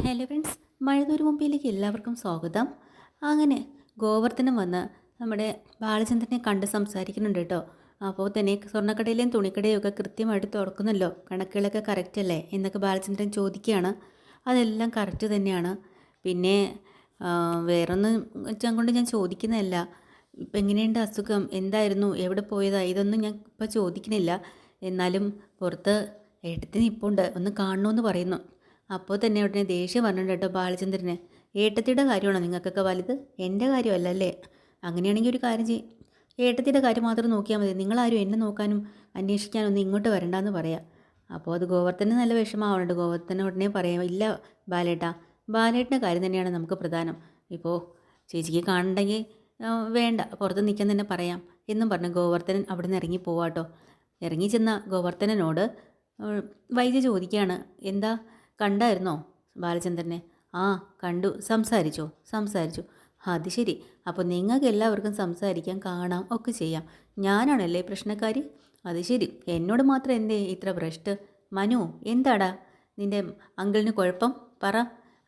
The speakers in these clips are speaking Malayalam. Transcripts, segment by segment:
ഹലോ ഫ്രണ്ട്സ് മഴതൂര് മുമ്പിലേക്ക് എല്ലാവർക്കും സ്വാഗതം. അങ്ങനെ ഗോവർദ്ധനം വന്ന് നമ്മുടെ ബാലചന്ദ്രനെ കണ്ട് സംസാരിക്കുന്നുണ്ട് കേട്ടോ. അപ്പോൾ തന്നെ സ്വർണക്കടയിലെയും തുണിക്കടയും ഒക്കെ കൃത്യമായിട്ട് തുറക്കുന്നല്ലോ കണക്കുകളൊക്കെ കറക്റ്റ് അല്ലേ? എന്നൊക്കെ ബാലചന്ദ്രൻ ചോദിക്കുകയാണ്. അതെല്ലാം കറക്റ്റ് തന്നെയാണ്. പിന്നെ വേറൊന്നും വെച്ചാൽ കൊണ്ട് ഞാൻ ചോദിക്കുന്നതല്ല. ഇപ്പം എങ്ങനെയുണ്ട് അസുഖം? എന്തായിരുന്നു? എവിടെ പോയതാ? ഇതൊന്നും ഞാൻ ഇപ്പോൾ ചോദിക്കുന്നില്ല. എന്നാലും പുറത്ത് ഏട്ടത്തിന് ഉണ്ട് ഒന്ന് കാണണമെന്ന് പറയുന്നു. അപ്പോൾ തന്നെ ഉടനെ ദേഷ്യം പറഞ്ഞിട്ടുണ്ട് കേട്ടോ ബാലചന്ദ്രന്. ഏട്ടത്തിയുടെ കാര്യമാണോ നിങ്ങൾക്കൊക്കെ വലുത്? എന്റെ കാര്യമല്ല അല്ലേ അങ്ങനെയാണെങ്കിൽ ഒരു കാര്യം ചെയ്യും. ഏട്ടത്തിയുടെ കാര്യം മാത്രം നോക്കിയാൽ മതി. നിങ്ങളാരും എന്നെ നോക്കാനും അന്വേഷിക്കാനും ഒന്നും ഇങ്ങോട്ട് വരണ്ടെന്ന് പറയാം. അപ്പോൾ അത് ഗോവർത്തന് നല്ല വിഷമാവുന്നുണ്ട് ഗോവർത്തന ഉടനെ പറയാം ഇല്ല ബാലേട്ട ബാലേട്ടന്റെ കാര്യം തന്നെയാണ് നമുക്ക് പ്രധാനം. ഇപ്പോൾ ചേച്ചിക്ക് കാണണ്ടെങ്കിൽ വേണ്ട പുറത്ത് നിൽക്കാൻ തന്നെ പറയാം എന്നും പറഞ്ഞു ഗോവർദ്ധനൻ അവിടെ നിന്ന് ഇറങ്ങി പോവാട്ടോ ഇറങ്ങി ചെന്ന ഗോവർദ്ധനനോട് ആ, വൈദ്യ ചോദിക്കുകയാണ് എന്താ കണ്ടായിരുന്നോ ബാലചന്ദ്രനെ? ആ കണ്ടു. സംസാരിച്ചോ സംസാരിച്ചു. അത് ശരി. അപ്പോൾ നിങ്ങൾക്ക് എല്ലാവർക്കും സംസാരിക്കാം കാണാം ഒക്കെ ചെയ്യാം. ഞാനാണല്ലേ പ്രശ്നക്കാരി? അത് ശരി. എന്നോട് മാത്രം എന്തേ ഇത്ര ഭ്രഷ്ട്? മനു എന്താടാ നിന്റെ അങ്കിളിന് കുഴപ്പം? പറ.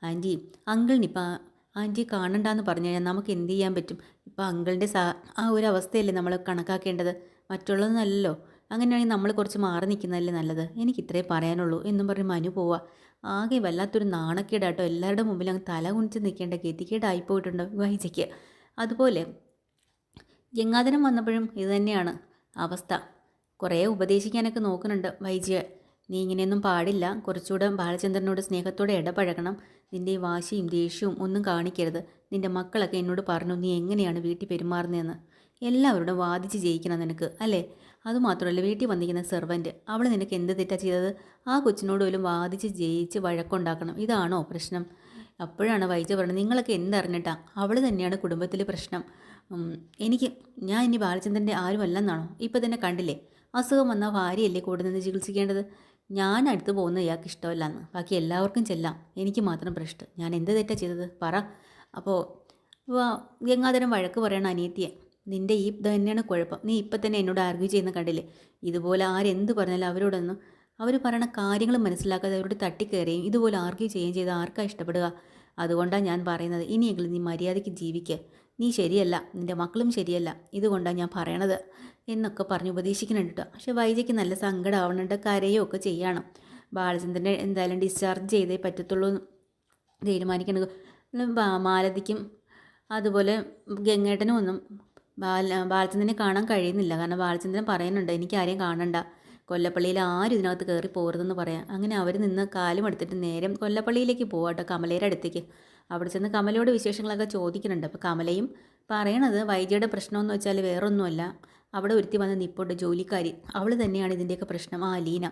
ആന്റി അങ്കിളിനിപ്പോൾ ആന്റി കാണണ്ടെന്ന് പറഞ്ഞു കഴിഞ്ഞാൽ നമുക്ക് എന്ത് ചെയ്യാൻ പറ്റും? ഇപ്പോൾ അങ്കിളിന്റെ സാ ആ ഒരു അവസ്ഥയല്ലേ നമ്മൾ കണക്കാക്കേണ്ടത്? മറ്റുള്ളതൊന്നല്ലല്ലോ. അങ്ങനെയാണെങ്കിൽ നമ്മൾ കുറച്ച് മാറി നിൽക്കുന്നതല്ലേ നല്ലത്? എനിക്ക് ഇത്രേ പറയാനുള്ളൂ എന്നും പറഞ്ഞ് മനു പോവാ. ആകെ വല്ലാത്തൊരു നാണക്കേടാട്ടോ എല്ലാവരുടെ മുമ്പിൽ അങ്ങ് തല കുണിച്ച് നിൽക്കേണ്ട ഗതികേടായി പോയിട്ടുണ്ട് വൈജയ്ക്ക്. അതുപോലെ ഗംഗാധരം വന്നപ്പോഴും ഇത് തന്നെയാണ് അവസ്ഥ. കുറേ ഉപദേശിക്കാനൊക്കെ നോക്കുന്നുണ്ട് വൈജയ നീ ഇങ്ങനെയൊന്നും പാടില്ല. കുറച്ചുകൂടെ ബാലചന്ദ്രനോട് സ്നേഹത്തോടെ ഇടപഴകണം. നിന്റെ വാശിയും ദേഷ്യവും ഒന്നും കാണിക്കരുത്. നിന്റെ മക്കളൊക്കെ എന്നോട് പറഞ്ഞു നീ എങ്ങനെയാണ് വീട്ടിൽ പെരുമാറുന്നതെന്ന്? എല്ലാവരോടും വാദിച്ച് ജയിക്കണം നിനക്ക് അല്ലേ? അതുമാത്രമല്ല വീട്ടിൽ വന്നിരിക്കുന്ന സെർവന്റ് അവൾ നിനക്ക് എന്ത് തെറ്റാ ചെയ്തത്? ആ കൊച്ചിനോട് പോലും വാദിച്ച് ജയിച്ച് വഴക്കുണ്ടാക്കണം. ഇതാണോ പ്രശ്നം? അപ്പോഴാണ് വൈജ പറഞ്ഞത് നിങ്ങളൊക്കെ എന്തറിഞ്ഞിട്ടാ? അവൾ തന്നെയാണ് കുടുംബത്തിൽ പ്രശ്നം. എനിക്ക് ഞാൻ ഇനി ബാലചന്ദ്രന്റെ ആരുമല്ലെന്നാണോ? ഇപ്പം തന്നെ കണ്ടില്ലേ? അസുഖം വന്ന ഭാര്യയല്ലേ കൂടെ നിന്ന് ചികിത്സിക്കേണ്ടത്? ഞാൻ അടുത്ത് പോകുന്നത് ഇയാൾക്ക് ഇഷ്ടമല്ലെന്ന്. ബാക്കി എല്ലാവർക്കും ചെല്ലാം. എനിക്ക് മാത്രം പ്രശ്നം. ഞാൻ എന്ത് തെറ്റാ ചെയ്തത്? പറ. അപ്പോൾ ഗംഗാധരൻ വഴക്ക് പറയണ അനിയത്തിയെ. നിന്റെ ഈ തന്നെയാണ് കുഴപ്പം. നീ ഇപ്പം തന്നെ എന്നോട് ആർഗ്യൂ ചെയ്യുന്ന കണ്ടില്ലേ? ഇതുപോലെ ആരെന്ത് പറഞ്ഞാലും അവരോടൊന്നും അവർ പറയണ കാര്യങ്ങൾ മനസ്സിലാക്കാതെ അവരോട് തട്ടിക്കയറുകയും ഇതുപോലെ ആർഗ്യൂ ചെയ്യുകയും ചെയ്ത് ആർക്കാ ഇഷ്ടപ്പെടുക? അതുകൊണ്ടാണ് ഞാൻ പറയുന്നത്. ഇനിയെങ്കിലും നീ മര്യാദയ്ക്ക് ജീവിക്കുക നീ ശരിയല്ല നിന്റെ മക്കളും ശരിയല്ല ഇതുകൊണ്ടാണ് ഞാൻ പറയണത് എന്നൊക്കെ പറഞ്ഞ് ഉപദേശിക്കുന്നുണ്ട് കേട്ടോ പക്ഷെ വൈജയ്ക്ക് നല്ല സങ്കടമാവുന്നുണ്ട് കരയോ ഒക്കെ ചെയ്യണം. ബാലചന്ദ്രനെ എന്തായാലും ഡിസ്ചാർജ് ചെയ്തേ പറ്റത്തുള്ളൂ ബാ- മാലതിക്കും അതുപോലെ ഗംഗേട്ടനും ഒന്നും ബാല ബാലചന്ദ്രനെ കാണാൻ കഴിയുന്നില്ല. കാരണം ബാലചന്ദ്രൻ പറയുന്നുണ്ട് എനിക്ക് ആരെയും കാണണ്ട. കൊല്ലപ്പള്ളിയിൽ ആരും ഇതിനകത്ത് കയറി പോകരുതെന്ന് പറയാം. അങ്ങനെ അവർ നിന്ന് കാലും എടുത്തിട്ട് നേരം കൊല്ലപ്പള്ളിയിലേക്ക് പോവാട്ടോ കമലയുടെ അടുത്തേക്ക്. അവിടെ ചെന്ന് കമലയോട് വിശേഷങ്ങളൊക്കെ ചോദിക്കുന്നുണ്ട്. അപ്പോൾ കമലയും പറയണത് വൈദ്യയുടെ പ്രശ്നമെന്ന് വെച്ചാൽ വേറൊന്നുമല്ല. അവിടെ ഒരുത്തി വന്ന് നിപ്പോട്ട് ജോലിക്കാരി. അവൾ തന്നെയാണ് ഇതിന്റെയൊക്കെ പ്രശ്നം. ആ അലീന.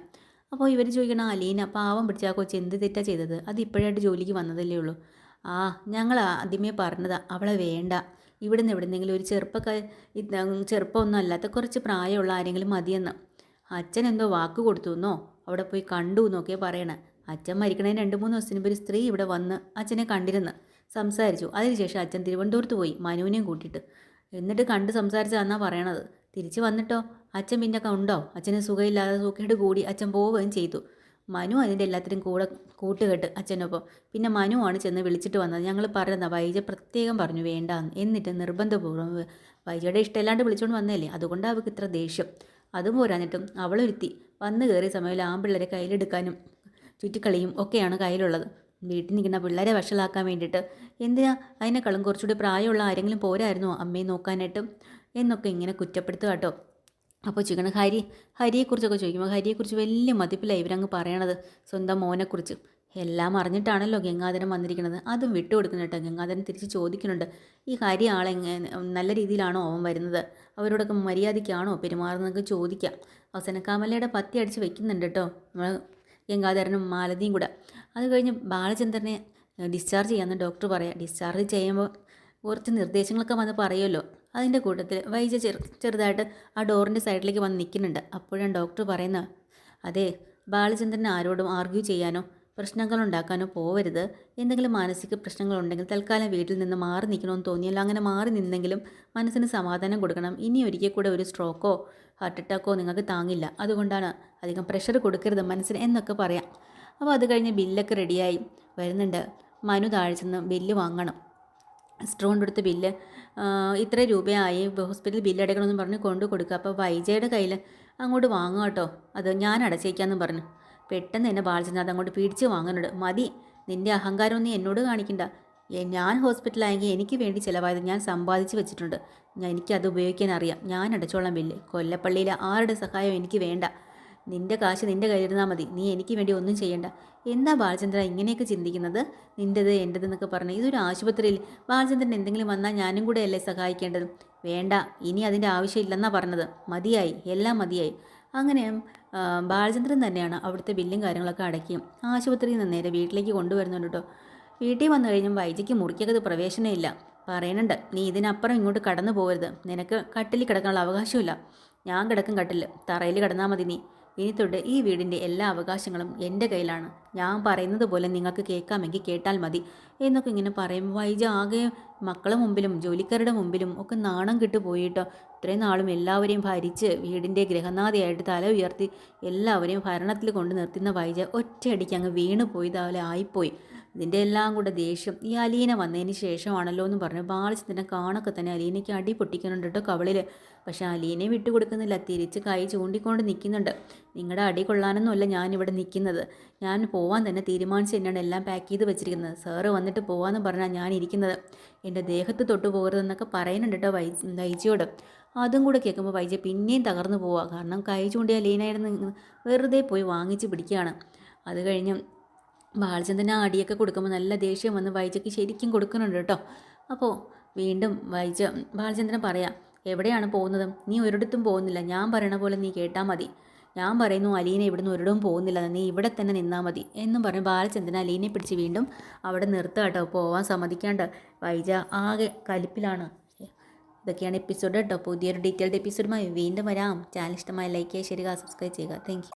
അപ്പോൾ ഇവർ ചോദിക്കണം അലീന പാവം പിടിച്ച ആ കൊച്ച് എന്ത് തെറ്റാ ചെയ്തത്? അത് ഇപ്പോഴായിട്ട് ജോലിക്ക് വന്നതല്ലേ ഉള്ളൂ. ആ ഞങ്ങൾ ആദ്യമേ പറഞ്ഞതാ. അവളെ വേണ്ട. ഇവിടുന്ന് എവിടുന്നെങ്കിലും ഒരു ചെറുപ്പക്കാർ ചെറുപ്പമൊന്നും അല്ലാത്ത കുറച്ച് പ്രായമുള്ള ആരെങ്കിലും മതിയെന്ന്. അച്ഛൻ എന്തോ വാക്ക് കൊടുത്തു എന്നോ? അവിടെ പോയി കണ്ടു എന്നൊക്കെ പറയണേ. അച്ഛൻ മരിക്കണതിന് രണ്ട് മൂന്ന് ദിവസത്തിന് ഒരു സ്ത്രീ ഇവിടെ വന്ന് അച്ഛനെ കണ്ടിരുന്ന് സംസാരിച്ചു. അതിനുശേഷം അച്ഛൻ തിരുവനന്തപുരത്ത് പോയി മനുവിനെയും കൂട്ടിയിട്ട്. എന്നിട്ട് കണ്ട് സംസാരിച്ചതെന്നാ പറയണത്. തിരിച്ച് വന്നിട്ടോ? അച്ഛൻ പിന്നെ ഉണ്ടോ? അച്ഛന് സുഖമില്ലാതെ സുഖേട് കൂടി അച്ഛൻ പോവുകയും ചെയ്തു. മനു അതിന്റെ എല്ലാത്തിനും കൂടെ കൂട്ടുകെട്ട് അച്ഛനൊപ്പം. പിന്നെ മനു ആണ് ചെന്ന് വിളിച്ചിട്ട് വന്നത്. ഞങ്ങൾ പറഞ്ഞതാ വൈജ പ്രത്യേകം പറഞ്ഞു വേണ്ട എന്നിട്ട് നിർബന്ധപൂർവം വൈജയുടെ ഇഷ്ടമില്ലാണ്ട് വിളിച്ചുകൊണ്ട് വന്നതല്ലേ? അതുകൊണ്ടാണ് അവൾക്ക് ഇത്ര ദേഷ്യം. അതും പോരാഞ്ഞിട്ടും അവളൊരുത്തി. വന്ന് കയറിയ സമയത്ത് ആമ്പിള്ളേരെ കയ്യിലെടുക്കാനും ചുറ്റിക്കളിയും ഒക്കെയാണ് കയ്യിലുള്ളത്. വീട്ടിൽ നിൽക്കുന്ന പിള്ളേരെ വഷളാക്കാൻ വേണ്ടിയിട്ട്. എന്തിനാ? അതിനേക്കാളും കുറച്ചുകൂടി പ്രായമുള്ള ആരെങ്കിലും പോരായിരുന്നോ അമ്മയെ നോക്കാനായിട്ട്? എന്നൊക്കെ ഇങ്ങനെ കുറ്റപ്പെടുത്തുക കേട്ടോ. അപ്പോൾ ചോദിക്കണം ഹരി ഹരിയെക്കുറിച്ചൊക്കെ ചോദിക്കുമ്പോൾ ഹരിയെക്കുറിച്ച് വലിയ മതിപ്പിലാണ് ഇവരങ്ങ് പറയണത് സ്വന്തം മോനെക്കുറിച്ച്. എല്ലാം അറിഞ്ഞിട്ടാണല്ലോ ഗംഗാധരൻ വന്നിരിക്കുന്നത് അതും വിട്ടുകൊടുക്കുന്നു കേട്ടോ. ഗംഗാധരൻ തിരിച്ച് ചോദിക്കുന്നുണ്ട്. ഈ ഹരി ആളെങ്ങനെ നല്ല രീതിയിലാണോ അവൻ വരുന്നത്? അവരോടൊക്കെ മര്യാദയ്ക്കാണോ പെരുമാറുന്നതൊക്കെ ചോദിക്കാം. അവസാന കമലയുടെ പത്തി അടിച്ച് വെക്കുന്നുണ്ട് കേട്ടോ. നമ്മൾ ഗംഗാധരനും മാലതിയും കൂടെ. അത് കഴിഞ്ഞ് ബാലചന്ദ്രനെ ഡിസ്ചാർജ് ചെയ്യാമെന്ന് ഡോക്ടർ പറയാം. ഡിസ്ചാർജ് ചെയ്യുമ്പോൾ കുറച്ച് നിർദ്ദേശങ്ങളൊക്കെ വന്ന് പറയുമല്ലോ. അതിന്റെ കൂട്ടത്തിൽ വൈജ ചെറു ചെറുതായിട്ട് ആ ഡോറിന്റെ സൈഡിലേക്ക് വന്ന് നിൽക്കുന്നുണ്ട് അപ്പോഴാണ് ഡോക്ടർ പറയുന്നത് അതെ ബാലചന്ദ്രൻ ആരോടും ആർഗ്യൂ ചെയ്യാനോ പ്രശ്നങ്ങളുണ്ടാക്കാനോ പോവരുത്. എന്തെങ്കിലും മാനസിക പ്രശ്നങ്ങളുണ്ടെങ്കിൽ തൽക്കാലം വീട്ടിൽ നിന്ന് മാറി നിൽക്കണമെന്ന് തോന്നിയാൽ അങ്ങനെ മാറി നിന്നെങ്കിലും മനസ്സിന് സമാധാനം കൊടുക്കണം. ഇനി ഒരിക്കൽ കൂടെ ഒരു സ്ട്രോക്കോ ഹാർട്ട് അറ്റാക്കോ നിങ്ങൾക്ക് താങ്ങില്ല. അതുകൊണ്ടാണ് അധികം പ്രഷർ കൊടുക്കരുത് മനസ്സിന് എന്നൊക്കെ പറയാം. അപ്പോൾ അത് കഴിഞ്ഞ് ബില്ലൊക്കെ റെഡിയായി വരുന്നുണ്ട്. മനു താഴെ ചെന്ന് ബില്ല് വാങ്ങണം. സ്ട്രോൺ കൊടുത്ത ബില്ല് ഇത്ര രൂപയായി. ഹോസ്പിറ്റൽ ബില്ല് അടയ്ക്കണമെന്ന് പറഞ്ഞ് കൊണ്ടു കൊടുക്കുക. അപ്പോൾ വൈജയുടെ കയ്യിൽ അങ്ങോട്ട് വാങ്ങാം കേട്ടോ. അത് ഞാൻ അടച്ചേക്കാമെന്ന് പറഞ്ഞു. പെട്ടെന്ന് എന്നെ ബാലചന്ദ്രൻ അത് അങ്ങോട്ട് പിടിച്ച് വാങ്ങുന്നുണ്ട്. മതി നിന്റെ അഹങ്കാരം നീ എന്നോട് കാണിക്കണ്ട. ഞാൻ ഹോസ്പിറ്റലായെങ്കിൽ എനിക്ക് വേണ്ടി ചിലവായത് ഞാൻ സമ്പാദിച്ച് വെച്ചിട്ടുണ്ട്. ഞാൻ എനിക്കത് ഉപയോഗിക്കാൻ അറിയാം. ഞാൻ അടച്ചോളാം ബില്ല്. കൊല്ലപ്പള്ളിയിലെ ആരുടെ സഹായം എനിക്ക് വേണ്ട. നിന്റെ കാശ് നിന്റെ കയ്യിലിരുന്നാൽ മതി. നീ എനിക്ക് വേണ്ടി ഒന്നും ചെയ്യണ്ട. എന്താ ബാലചന്ദ്ര ഇങ്ങനെയൊക്കെ ചിന്തിക്കുന്നത്? നിന്റെത് എന്റെത് എന്നൊക്കെ പറഞ്ഞു ഇതൊരു ആശുപത്രിയിൽ ബാലചന്ദ്രൻ എന്തെങ്കിലും വന്നാൽ ഞാനും കൂടെ അല്ലേ സഹായിക്കേണ്ടത്? വേണ്ട ഇനി അതിന്റെ ആവശ്യമില്ലെന്നാണ് പറഞ്ഞത്. മതിയായി എല്ലാം മതിയായി. അങ്ങനെ ബാലചന്ദ്രൻ തന്നെയാണ് അവിടുത്തെ ബില്ലും കാര്യങ്ങളൊക്കെ അടയ്ക്കുകയും ആശുപത്രിയിൽ നിന്ന് നേരെ വീട്ടിലേക്ക് കൊണ്ടുവരുന്നുണ്ട് കേട്ടോ. വീട്ടിൽ വന്നു കഴിഞ്ഞും വൈദ്യയ്ക്ക് മുറിക്കകത്ത് പ്രവേശനമില്ല പറയണുണ്ട് നീ ഇതിനപ്പുറം ഇങ്ങോട്ട് കടന്നു പോകരുത്. നിനക്ക് കട്ടിലിൽ കിടക്കാനുള്ള അവകാശമില്ല. ഞാൻ കിടക്കും കട്ടിൽ തറയിൽ കിടന്നാൽ മതി നീ. ഇനി തൊട്ട് ഈ വീടിന്റെ എല്ലാ അവകാശങ്ങളും എന്റെ കയ്യിലാണ്. ഞാൻ പറയുന്നത് പോലെ നിങ്ങൾക്ക് കേൾക്കാമെങ്കിൽ കേട്ടാൽ മതി. എന്നൊക്കെ ഇങ്ങനെ പറയുമ്പോൾ വൈജ ആകെ മക്കളെ മുമ്പിലും ജോലിക്കാരുടെ മുമ്പിലും ഒക്കെ നാണം കിട്ടുപോയിട്ടോ ഇത്രയും നാളും എല്ലാവരെയും ഭരിച്ച് വീടിന്റെ ഗ്രഹനാഥിയായിട്ട് തല ഉയർത്തി എല്ലാവരെയും ഭരണത്തിൽ കൊണ്ട് നിർത്തുന്ന വൈജ ഒറ്റയടിക്ക് അങ്ങ് വീണ് പോയി ഇതാവലെ ആയിപ്പോയി. ഇതിന്റെ എല്ലാം കൂടെ ദേഷ്യം. ഈ അലീന വന്നതിന് ശേഷമാണല്ലോ എന്ന് പറഞ്ഞു. ബാലചന്ദ്രനെ കാണൊക്കെ തന്നെ അലീനയ്ക്ക് അടി പൊട്ടിക്കുന്നുണ്ട് കേട്ടോ കവളിൽ പക്ഷേ അലീനെ വിട്ടുകൊടുക്കുന്നില്ല തിരിച്ച് കൈ ചൂണ്ടിക്കൊണ്ട് നിൽക്കുന്നുണ്ട്. നിങ്ങളുടെ അടി കൊള്ളാനൊന്നുമല്ല ഞാനിവിടെ നിൽക്കുന്നത്. ഞാൻ പോവാൻ തന്നെ തീരുമാനിച്ച് തന്നെയാണ് എല്ലാം പാക്ക് ചെയ്ത് വെച്ചിരിക്കുന്നത്. സാറ് വന്നിട്ട് പോവാന്ന് പറഞ്ഞാൽ ഞാൻ ഇരിക്കുന്നത് എന്റെ ദേഹത്ത് തൊട്ട് പോകരുതെന്നൊക്കെ പറയുന്നുണ്ട് കേട്ടോ വൈ വൈജിയോട്. അതും കൂടെ കേൾക്കുമ്പോൾ വൈജ പിന്നെയും തകർന്നു പോവുക കാരണം കൈ ചൂണ്ടിയ ലീനായിരുന്നു വെറുതെ പോയി വാങ്ങിച്ച് പിടിക്കുകയാണ്. അത് കഴിഞ്ഞ് ബാലചന്ദ്രൻ ആ അടിയൊക്കെ കൊടുക്കുമ്പോൾ നല്ല ദേഷ്യം വന്ന് വൈജയ്ക്ക് ശരിക്കും കൊടുക്കുന്നുണ്ട് കേട്ടോ. അപ്പോൾ വീണ്ടും വൈജ ബാലചന്ദ്രൻ പറയാം എവിടെയാണ് പോകുന്നത്? നീ ഒരിടത്തും പോകുന്നില്ല. ഞാൻ പറയണ പോലെ നീ കേട്ടാൽ മതി. ഞാൻ പറയുന്നു അലീന ഇവിടുന്ന് ഒരിടവും പോകുന്നില്ല. നീ ഇവിടെ തന്നെ നിന്നാൽ മതി. എന്നും പറഞ്ഞ് ബാലചന്ദ്രൻ അലീനെ പിടിച്ച് വീണ്ടും അവിടെ നിർത്തുക കേട്ടോ. പോവാൻ സമ്മതിക്കാണ്ട് വൈജ ആകെ കലിപ്പിലാണ്. ഇതൊക്കെയാണ് എപ്പിസോഡ് കേട്ടോ. പുതിയൊരു ഡീറ്റെയിൽഡ് എപ്പിസോഡുമായി വീണ്ടും വരാം. ചാനൽ ഇഷ്ടമായി ലൈക്ക് ചെയ്യുക സബ്സ്ക്രൈബ് ചെയ്യുക. താങ്ക്